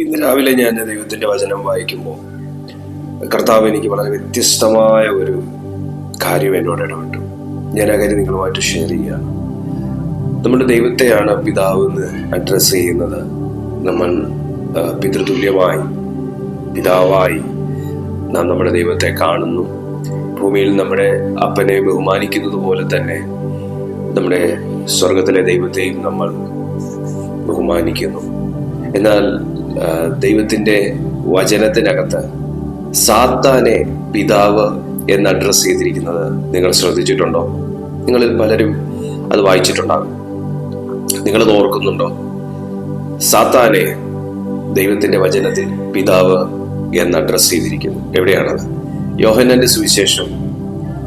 ഇന്ന് രാവിലെ ഞാൻ ദൈവത്തിന്റെ വചനം വായിക്കുമ്പോൾ കർത്താവ് എനിക്ക് വളരെ വ്യത്യസ്തമായ ഒരു കാര്യം എന്നോട് ഇടപെട്ടു. ഞാൻ ആ കാര്യം നിങ്ങളുമായിട്ട് ഷെയർ ചെയ്യുക നമ്മുടെ ദൈവത്തെയാണ് പിതാവ് എന്ന് അഡ്രസ്സ് ചെയ്യുന്നത്. നമ്മൾ പിതൃതുല്യമായി പിതാവായി നാം നമ്മുടെ ദൈവത്തെ കാണുന്നു. ഭൂമിയിൽ നമ്മുടെ അപ്പനെ ബഹുമാനിക്കുന്നത് പോലെ തന്നെ നമ്മുടെ സ്വർഗത്തിലെ ദൈവത്തെയും നമ്മൾ ബഹുമാനിക്കുന്നു. എന്നാൽ ആ, ദൈവത്തിന്റെ വചനത്തിനകത്ത് സാത്താനെ പിതാവ് എന്ന് അഡ്രസ്സ് ചെയ്തിരിക്കുന്നത് നിങ്ങൾ ശ്രദ്ധിച്ചിട്ടുണ്ടോ? നിങ്ങളിൽ പലരും അത് വായിച്ചിട്ടുണ്ടാകും. നിങ്ങളത് ഓർക്കുന്നുണ്ടോ? സാത്താനെ ദൈവത്തിന്റെ വചനത്തിൽ പിതാവ് എന്ന് അഡ്രസ് ചെയ്തിരിക്കുന്നു. എവിടെയാണത്? യോഹനന്റെ സുവിശേഷം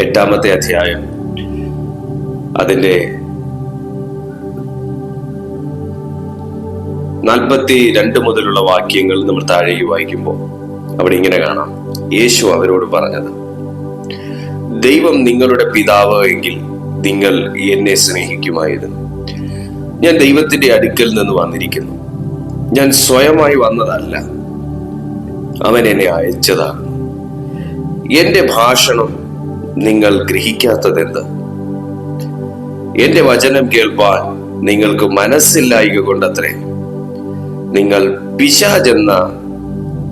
എട്ടാമത്തെ അധ്യായം അതിന്റെ നാൽപ്പത്തി രണ്ട് മുതലുള്ള വാക്യങ്ങൾ നമ്മൾ താഴേക്ക് വായിക്കുമ്പോൾ അവിടെ ഇങ്ങനെ കാണാം. യേശു അവരോട് പറഞ്ഞത് ദൈവം നിങ്ങളുടെ പിതാവ് എങ്കിൽ നിങ്ങൾ എന്നെ സ്നേഹിക്കുമായിരുന്നു. ഞാൻ ദൈവത്തിന്റെ അടുക്കൽ നിന്ന് വന്നിരിക്കുന്നു. ഞാൻ സ്വയമായി വന്നതല്ല അവൻ എന്നെ അയച്ചതാണ് എന്റെ ഭാഷണം നിങ്ങൾ ഗ്രഹിക്കാത്തതെന്ത്? എന്റെ വചനം കേൾപ്പാൻ നിങ്ങൾക്ക് മനസ്സില്ലായിക കൊണ്ടത്രേ. നിങ്ങൾ പിശാജ് എന്ന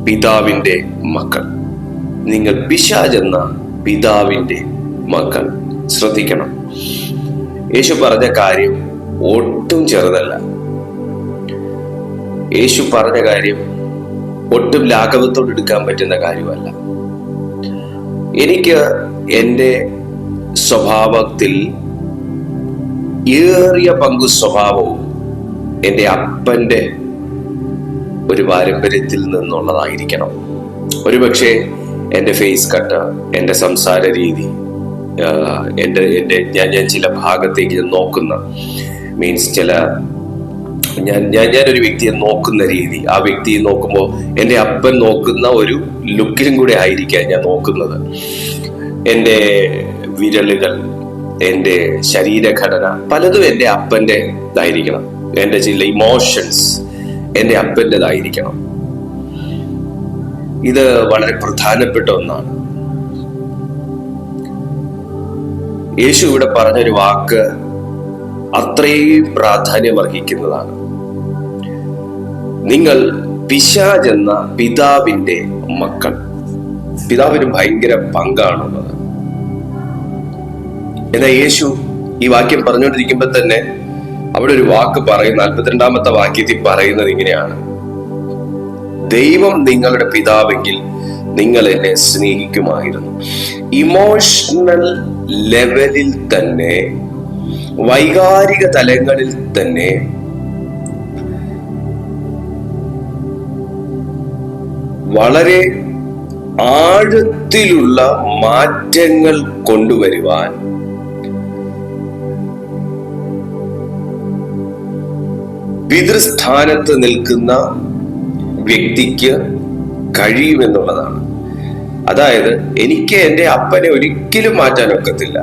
പിതാവിന്റെ മക്കൾ. നിങ്ങൾ പിശാജ് എന്ന പിതാവിന്റെ മക്കൾ. ശ്രദ്ധിക്കണം. യേശു പറഞ്ഞ കാര്യം ഒട്ടും ചെറുതല്ല. യേശു പറഞ്ഞ കാര്യം ഒട്ടും ലാഘവത്തോട് എടുക്കാൻ പറ്റുന്ന കാര്യമല്ല. എനിക്ക് എന്റെ സ്വഭാവത്തിൽ ഏറിയ പങ്കു സ്വഭാവവും എന്റെ അപ്പന്റെ ഒരു പാരമ്പര്യത്തിൽ നിന്നുള്ളതായിരിക്കണം. ഒരുപക്ഷെ എന്റെ ഫേസ് കട്ട് എന്റെ സംസാര രീതി എന്റെ എന്റെ ഞാൻ ഞാൻ ചില ഭാഗത്തേക്ക് നോക്കുന്ന മീൻസ് ചില ഞാൻ ഞാൻ ഞാനൊരു വ്യക്തിയെ നോക്കുന്ന രീതി ആ വ്യക്തിയെ നോക്കുമ്പോൾ എന്റെ അപ്പൻ നോക്കുന്ന ഒരു ലുക്കിലും കൂടെ ആയിരിക്കാം ഞാൻ നോക്കുന്നത്. എന്റെ വിരലുകൾ എന്റെ ശരീരഘടന പലതും എന്റെ അപ്പന്റെ ഇതായിരിക്കണം എന്റെ ചില ഇമോഷൻസ് എന്റെ അപ്പന്റെതായിരിക്കണം ഇത് വളരെ പ്രധാനപ്പെട്ട ഒന്നാണ്. യേശു ഇവിടെ പറഞ്ഞൊരു വാക്ക് അത്രയും പ്രാധാന്യം അർഹിക്കുന്നതാണ്. നിങ്ങൾ പിശാജ് എന്ന പിതാവിന്റെ മക്കൾ. പിതാവിന് ഭയങ്കര പങ്കാണുള്ളത്. എന്നാ യേശു ഈ വാക്യം പറഞ്ഞുകൊണ്ടിരിക്കുമ്പോൾ തന്നെ അവിടെ ഒരു വാക്ക് പറയും നാൽപ്പത്തിരണ്ടാമത്തെ വാക്യത്തിൽ പറയുന്നത് ഇങ്ങനെയാണ്. ദൈവം നിങ്ങളുടെ പിതാവെങ്കിൽ നിങ്ങൾ എന്നെ സ്നേഹിക്കുമായിരുന്നു. ഇമോഷണൽ ലെവലിൽ തന്നെ വൈകാരിക തലങ്ങളിൽ തന്നെ വളരെ ആഴത്തിലുള്ള മാറ്റങ്ങൾ കൊണ്ടുവരുവാൻ പിതൃസ്ഥാനത്ത് നിൽക്കുന്ന വ്യക്തിക്ക് കഴിയുമെന്നുള്ളതാണ്. അതായത് എനിക്ക് എന്റെ അപ്പനെ ഒരിക്കലും മാറ്റാൻ ഒക്കത്തില്ല.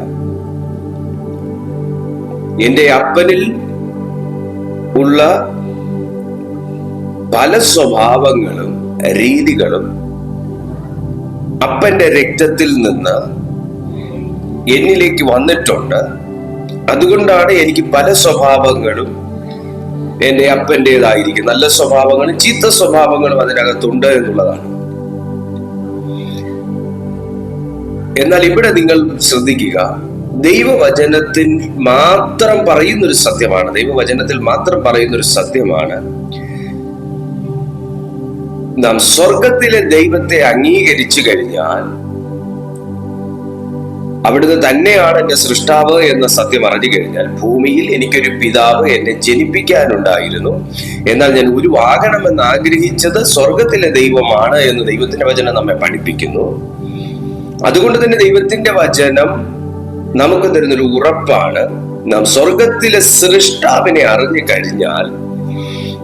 എന്റെ അപ്പനിൽ ഉള്ള പല സ്വഭാവങ്ങളും രീതികളും അപ്പന്റെ രക്തത്തിൽ നിന്ന് എന്നിലേക്ക് വന്നിട്ടുണ്ട്. അതുകൊണ്ടാണ് എനിക്ക് പല സ്വഭാവങ്ങളും എന്റെ അപ്പന്റെതായിരിക്കും. നല്ല സ്വഭാവങ്ങളും ചീത്ത സ്വഭാവങ്ങളും അതിനകത്തുണ്ട് എന്നുള്ളതാണ്. എന്നാൽ ഇവിടെ നിങ്ങൾ ശ്രദ്ധിക്കുക ദൈവവചനത്തിൽ മാത്രം പറയുന്ന ഒരു സത്യമാണ് ദൈവവചനത്തിൽ മാത്രം പറയുന്ന ഒരു സത്യമാണ്. നാം സ്വർഗത്തിലെ ദൈവത്തെ അംഗീകരിച്ചു കഴിഞ്ഞാൽ അവിടുന്ന് തന്നെയാണ് എന്റെ സൃഷ്ടാവ് എന്ന സത്യം അറിഞ്ഞു കഴിഞ്ഞാൽ ഭൂമിയിൽ എനിക്കൊരു പിതാവ് എന്നെ ജനിപ്പിക്കാനുണ്ടായിരുന്നു. എന്നാൽ ഞാൻ ഉരുവാകണമെന്ന് ആഗ്രഹിച്ചത് സ്വർഗത്തിലെ ദൈവമാണ് എന്ന് ദൈവത്തിന്റെ വചനം നമ്മെ പഠിപ്പിക്കുന്നു. അതുകൊണ്ട് തന്നെ ദൈവത്തിന്റെ വചനം നമുക്ക് തരുന്നൊരു ഉറപ്പാണ്. നാം സ്വർഗത്തിലെ സൃഷ്ടാവിനെ അറിഞ്ഞു കഴിഞ്ഞാൽ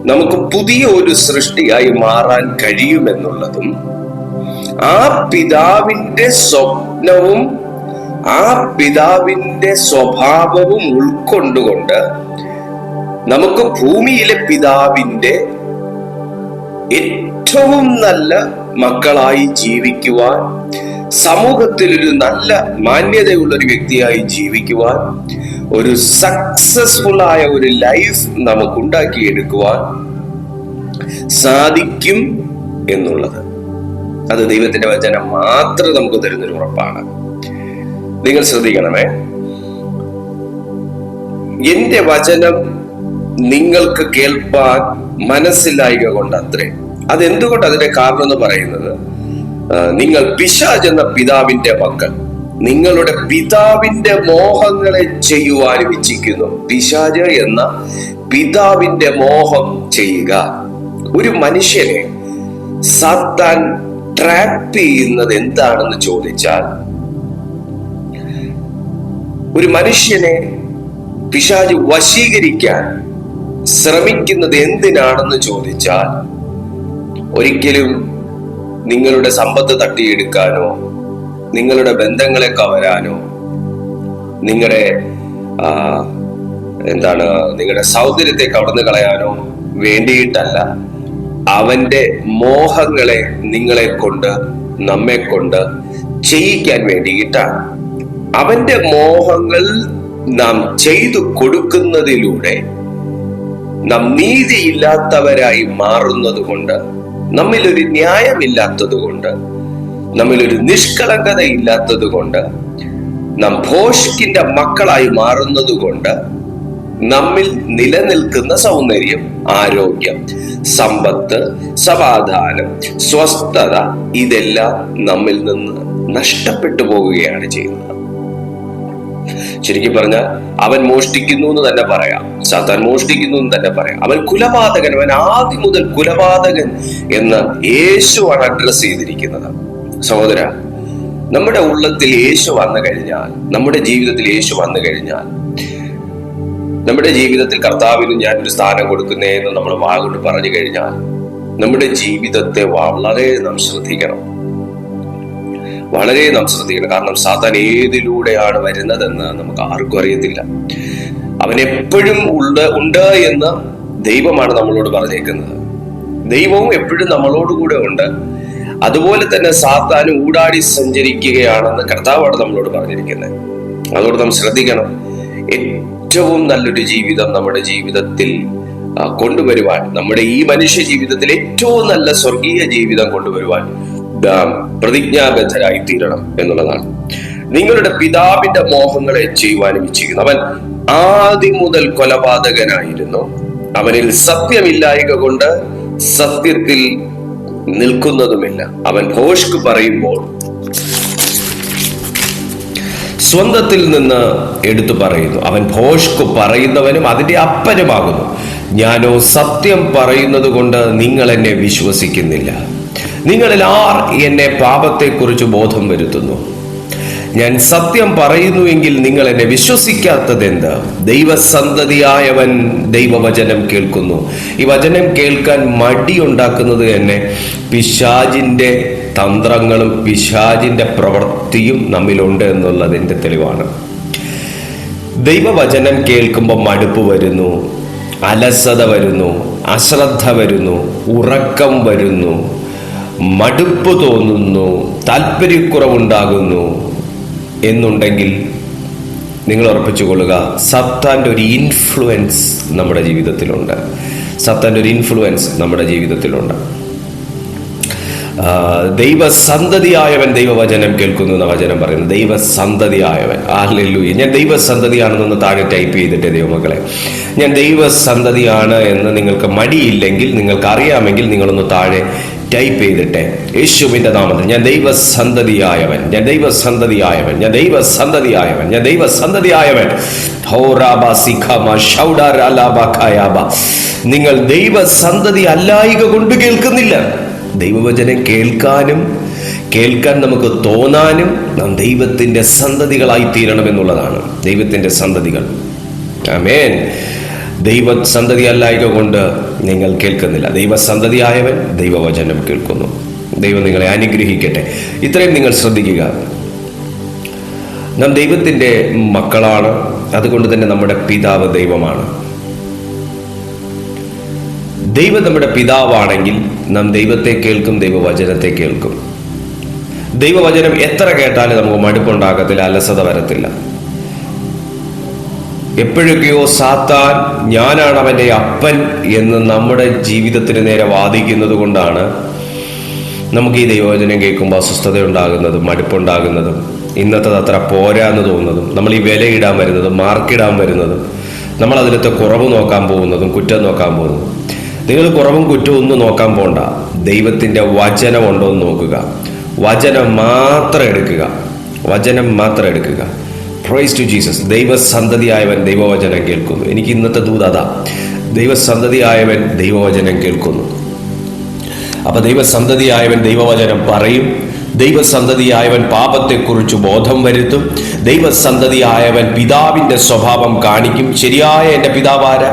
നമുക്ക് പുതിയ ഒരു സൃഷ്ടിയായി മാറാൻ കഴിയുമെന്നുള്ളതും ആ പിതാവിന്റെ സ്വപ്നവും ആ പിതാവിന്റെ സ്വഭാവവും ഉൾക്കൊണ്ടുകൊണ്ട് നമുക്ക് ഭൂമിയിലെ പിതാവിന്റെ ഏറ്റവും നല്ല മക്കളായി ജീവിക്കുവാൻ സമൂഹത്തിൽ ഒരു നല്ല മാന്യതയുള്ള ഒരു വ്യക്തിയായി ജീവിക്കുവാൻ ഒരു സക്സസ്ഫുൾ ആയ ഒരു ലൈഫ് നമുക്ക് ഉണ്ടാക്കിയെടുക്കുവാൻ സാധിക്കും എന്നുള്ളത്. അത് ദൈവത്തിന്റെ വചനം മാത്രം നമുക്ക് തരുന്നൊരു ഉറപ്പാണ്. നിങ്ങൾ ശ്രദ്ധിക്കണമേ. എന്റെ വചനം നിങ്ങൾക്ക് കേൾപ്പാൻ മനസ്സിലായിക കൊണ്ടത്രേ. അതെന്തുകൊണ്ട് അതിന്റെ കാരണം എന്ന് പറയുന്നത് നിങ്ങൾ പിശാജ് എന്ന പിതാവിന്റെ മക്കൾ. നിങ്ങളുടെ പിതാവിന്റെ മോഹങ്ങളെ ചെയ്യുവാനും ഇച്ഛിക്കുന്നു. പിശാജ് എന്ന പിതാവിന്റെ മോഹം ചെയ്യുക. ഒരു മനുഷ്യനെ സാത്താൻ ട്രാപ്പ് ചെയ്യുന്നത് എന്താണെന്ന് ചോദിച്ചാൽ ഒരു മനുഷ്യനെ പിശാജ് വശീകരിക്കാൻ ശ്രമിക്കുന്നത് എന്തിനാണെന്ന് ചോദിച്ചാൽ ഒരിക്കലും നിങ്ങളുടെ സമ്പത്ത് തട്ടിയെടുക്കാനോ നിങ്ങളുടെ ബന്ധങ്ങളെ കവരാനോ നിങ്ങളുടെ എന്താണ് നിങ്ങളുടെ സൗന്ദര്യത്തെ കവർന്നു കളയാനോ വേണ്ടിയിട്ടല്ല. അവന്റെ മോഹങ്ങളെ നിങ്ങളെ കൊണ്ട് നമ്മെ കൊണ്ട് ചെയ്യിക്കാൻ വേണ്ടിയിട്ടാണ്. അവന്റെ മോഹങ്ങൾ നാം ചെയ്തു കൊടുക്കുന്നതിലൂടെ നാം നീതിയില്ലാത്തവരായി മാറുന്നത് കൊണ്ട് നമ്മിൽ ഒരു ന്യായമില്ലാത്തത് കൊണ്ട് നമ്മിൽ ഒരു നിഷ്കളങ്കത ഇല്ലാത്തത് കൊണ്ട് നാം ഭോഷ്കിന്റെ മക്കളായി മാറുന്നത് കൊണ്ട് നമ്മിൽ നിലനിൽക്കുന്ന സൗന്ദര്യം ആരോഗ്യം സമ്പത്ത് സമാധാനം സ്വസ്ഥത ഇതെല്ലാം നമ്മിൽ നിന്ന് നഷ്ടപ്പെട്ടു പോവുകയാണ് ചെയ്യുന്നത്. ശരിക്കും പറഞ്ഞാൽ അവൻ മോഷ്ടിക്കുന്നു എന്ന് തന്നെ പറയാം. സാത്താൻ മോഷ്ടിക്കുന്നു എന്ന് തന്നെ പറയാം. അവൻ കുലപാതകൻ അവൻ ആദ്യം മുതൽ കുലപാതകൻ എന്ന് യേശുവാണ് അഡ്രസ് ചെയ്തിരിക്കുന്നത്. സഹോദര നമ്മുടെ ഉള്ളത്തിൽ യേശു വന്നു കഴിഞ്ഞാൽ നമ്മുടെ ജീവിതത്തിൽ യേശു വന്നു കഴിഞ്ഞാൽ നമ്മുടെ ജീവിതത്തിൽ കർത്താവിന് ഒരു സ്ഥാനം കൊടുക്കുന്നേ എന്ന് നമ്മൾ വാഗൊണ്ട് പറഞ്ഞു കഴിഞ്ഞാൽ നമ്മുടെ ജീവിതത്തെ വളരെ നാം ശ്രദ്ധിക്കണം. വളരെ നാം ശ്രദ്ധിക്കണം. കാരണം സാത്താൻ ഏതിലൂടെയാണ് വരുന്നതെന്ന് നമുക്ക് ആർക്കും അറിയത്തില്ല. അവൻ എപ്പോഴും ഉണ്ട് ഉണ്ട് എന്ന് ദൈവമാണ് നമ്മളോട് പറഞ്ഞേക്കുന്നത്. ദൈവവും എപ്പോഴും നമ്മളോട് കൂടെ ഉണ്ട്. അതുപോലെ തന്നെ സാത്താൻ ഊടാടി സഞ്ചരിക്കുകയാണെന്ന് കർത്താവാണ് നമ്മളോട് പറഞ്ഞിരിക്കുന്നത്. അതുകൊണ്ട് നാം ശ്രദ്ധിക്കണം. ഏറ്റവും നല്ലൊരു ജീവിതം നമ്മുടെ ജീവിതത്തിൽ കൊണ്ടുവരുവാൻ നമ്മുടെ ഈ മനുഷ്യ ജീവിതത്തിൽ ഏറ്റവും നല്ല സ്വർഗീയ ജീവിതം കൊണ്ടുവരുവാൻ പ്രതിജ്ഞാബദ്ധരായി തീരണം എന്നുള്ളതാണ്. നിങ്ങളുടെ പിതാവിന്റെ മോഹങ്ങളെ ചെയ്യുവാനും ഇച്ഛിക്കുന്നു. അവൻ ആദ്യം മുതൽ കൊലപാതകനായിരുന്നു. അവനിൽ സത്യമില്ലായക കൊണ്ട് സത്യത്തിൽ നിൽക്കുന്നതുമില്ല. അവൻ ഭോഷ്ക് പറയുമ്പോൾ സ്വന്തത്തിൽ നിന്ന് എടുത്തു പറയുന്നു. അവൻ ഭോഷ്കു പറയുന്നവനും അതിന്റെ അപ്പനുമാകുന്നു. ഞാനോ സത്യം പറയുന്നത് കൊണ്ട് നിങ്ങൾ എന്നെ വിശ്വസിക്കുന്നില്ല. നിങ്ങളിൽ എന്നെ പാപത്തെക്കുറിച്ച് ബോധം വരുത്തുന്നു? ഞാൻ സത്യം പറയുന്നുവെങ്കിൽ നിങ്ങൾ എന്നെ വിശ്വസിക്കാത്തതെന്ത്? ദൈവസന്തതിയായവൻ ദൈവവചനം കേൾക്കുന്നു. ഈ വചനം കേൾക്കാൻ മടി ഉണ്ടാക്കുന്നത് തന്നെ പിശാജിന്റെ തന്ത്രങ്ങളും പിശാജിന്റെ പ്രവൃത്തിയും നമ്മിലുണ്ട് എന്നുള്ളതിന്റെ തെളിവാണ്. ദൈവവചനം കേൾക്കുമ്പോൾ മടുപ്പ് വരുന്നു അലസത വരുന്നു അശ്രദ്ധ വരുന്നു ഉറക്കം വരുന്നു മടുപ്പ് തോന്നുന്നു താല്പര്യക്കുറവുണ്ടാകുന്നു എന്നുണ്ടെങ്കിൽ നിങ്ങൾ ഉറപ്പിച്ചുകൊള്ളുക സത്താന്റെ ഒരു ഇൻഫ്ലുവൻസ് നമ്മുടെ ജീവിതത്തിലുണ്ട്. സത്താന്റെ ഒരു ഇൻഫ്ലുവൻസ് നമ്മുടെ ജീവിതത്തിലുണ്ട്. ദൈവസന്തതിയായവൻ ദൈവവചനം കേൾക്കുന്നു എന്ന വചനം പറയുന്നു ദൈവസന്തതിയായവൻ. ആഹ്ലൂയ ഞാൻ ദൈവസന്തതിയാണെന്നൊന്ന് താഴെ ടൈപ്പ് ചെയ്തിട്ട് ദൈവമക്കളെ. ഞാൻ ദൈവസന്തതിയാണ് എന്ന് നിങ്ങൾക്ക് മടിയില്ലെങ്കിൽ നിങ്ങൾക്ക് അറിയാമെങ്കിൽ നിങ്ങളൊന്ന് താഴെ ടൈപ്പ് ചെയ്തിട്ട്. യേശുവിന്റെ നാമത്തിൽ ഞാൻ ദൈവസന്തതിയായവൻ ഞാൻ ദൈവസന്തതിയായവൻ ഞാൻ ദൈവസന്തതിയായവൻ ഞാൻ ദൈവസന്തതിയായവൻ. നിങ്ങൾ ദൈവസന്തതി അല്ലായിക കൊണ്ട് കേൾക്കുന്നില്ല. ദൈവവചനം കേൾക്കാനും കേൾക്കാൻ നമുക്ക് തോന്നാനും നാം ദൈവത്തിന്റെ സന്തതികളായി തീരണമെന്നുള്ളതാണ്. ദൈവത്തിന്റെ സന്തതികൾ. ആമേൻ. ദൈവ സന്തതി അല്ലായക കൊണ്ട് നിങ്ങൾ കേൾക്കുന്നില്ല. ദൈവസന്തതിയായവൻ ദൈവവചനം കേൾക്കുന്നു. ദൈവം നിങ്ങളെ അനുഗ്രഹിക്കട്ടെ. ഇത്രയും നിങ്ങൾ ശ്രദ്ധിക്കുക. നാം ദൈവത്തിന്റെ മക്കളാണ്. അതുകൊണ്ട് തന്നെ നമ്മുടെ പിതാവ് ദൈവമാണ്. ദൈവം നമ്മുടെ പിതാവാണെങ്കിൽ നാം ദൈവത്തെ കേൾക്കും ദൈവവചനത്തെ കേൾക്കും. ദൈവവചനം എത്ര കേട്ടാലും നമുക്ക് മടുപ്പുണ്ടാകത്തില്ല അലസത വരത്തില്ല. എപ്പോഴൊക്കെയോ സാത്താൻ ഞാനാണ് അവന്റെ അപ്പൻ എന്ന് നമ്മുടെ ജീവിതത്തിന് നേരെ വാദിക്കുന്നത് കൊണ്ടാണ് നമുക്ക് ഈ ദൈവവചനം കേൾക്കുമ്പോൾ അസ്വസ്ഥത ഉണ്ടാകുന്നതും മടുപ്പുണ്ടാകുന്നതും ഇന്നത്തത് അത്ര പോരാ എന്ന് തോന്നുന്നതും നമ്മൾ ഈ വിലയിടാൻ വരുന്നതും മാർക്കിടാൻ വരുന്നതും നമ്മൾ അതിലത്തെ കുറവ് നോക്കാൻ പോകുന്നതും കുറ്റം നോക്കാൻ പോകുന്നതും. നിങ്ങൾ കുറവും കുറ്റവും ഒന്നും നോക്കാൻ പോണ്ട. ദൈവത്തിന്റെ വചനം ഉണ്ടോ എന്ന് നോക്കുക. വചനം മാത്രം എടുക്കുക. വചനം മാത്രം എടുക്കുക. പ്രൈസ് ടു ജീസസ് ദൈവസന്തതിയായവൻ ദൈവവചനം കേൾക്കുന്നു. എനിക്ക് ഇന്നത്തെ ദൂത് അതാ. ദൈവസന്തതിയായവൻ ദൈവവചനം കേൾക്കുന്നു. അപ്പൊ ദൈവസന്തതിയായവൻ ദൈവവചനം പറയും. ദൈവസന്തതിയായവൻ പാപത്തെക്കുറിച്ച് ബോധം വരുത്തും. ദൈവസന്തതിയായവൻ പിതാവിന്റെ സ്വഭാവം കാണിക്കും. ശരിയായ എന്റെ പിതാവാര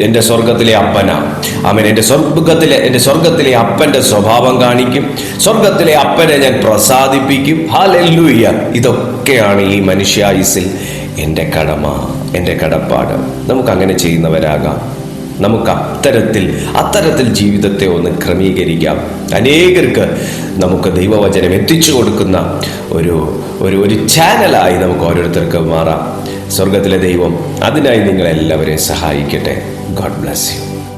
എന്റെ സ്വർഗത്തിലെ അപ്പനാ. അവൻ എന്റെ സ്വർഗത്തിലെ എന്റെ സ്വർഗത്തിലെ അപ്പന്റെ സ്വഭാവം കാണിക്കും. സ്വർഗത്തിലെ അപ്പനെ ഞാൻ പ്രസാദിപ്പിക്കും. ഹാലെല്ലൂയ്യ ഇതൊക്കെയാണ് ഈ മനുഷ്യായുസിൽ എന്റെ കടമ എന്റെ കടപ്പാട്. നമുക്ക് അങ്ങനെ ചെയ്യുന്നവരാകാം. നമുക്ക് അത്തരത്തിൽ അത്തരത്തിൽ ജീവിതത്തെ ഒന്ന് ക്രമീകരിക്കാം. അനേകർക്ക് നമുക്ക് ദൈവവചനം എത്തിച്ചു കൊടുക്കുന്ന ഒരു ഒരു ഒരു ചാനലായി നമുക്ക് ഓരോരുത്തർക്ക് മാറാം. സ്വർഗത്തിലെ ദൈവം അതിനായി നിങ്ങളെല്ലാവരെയും സഹായിക്കട്ടെ. God bless you.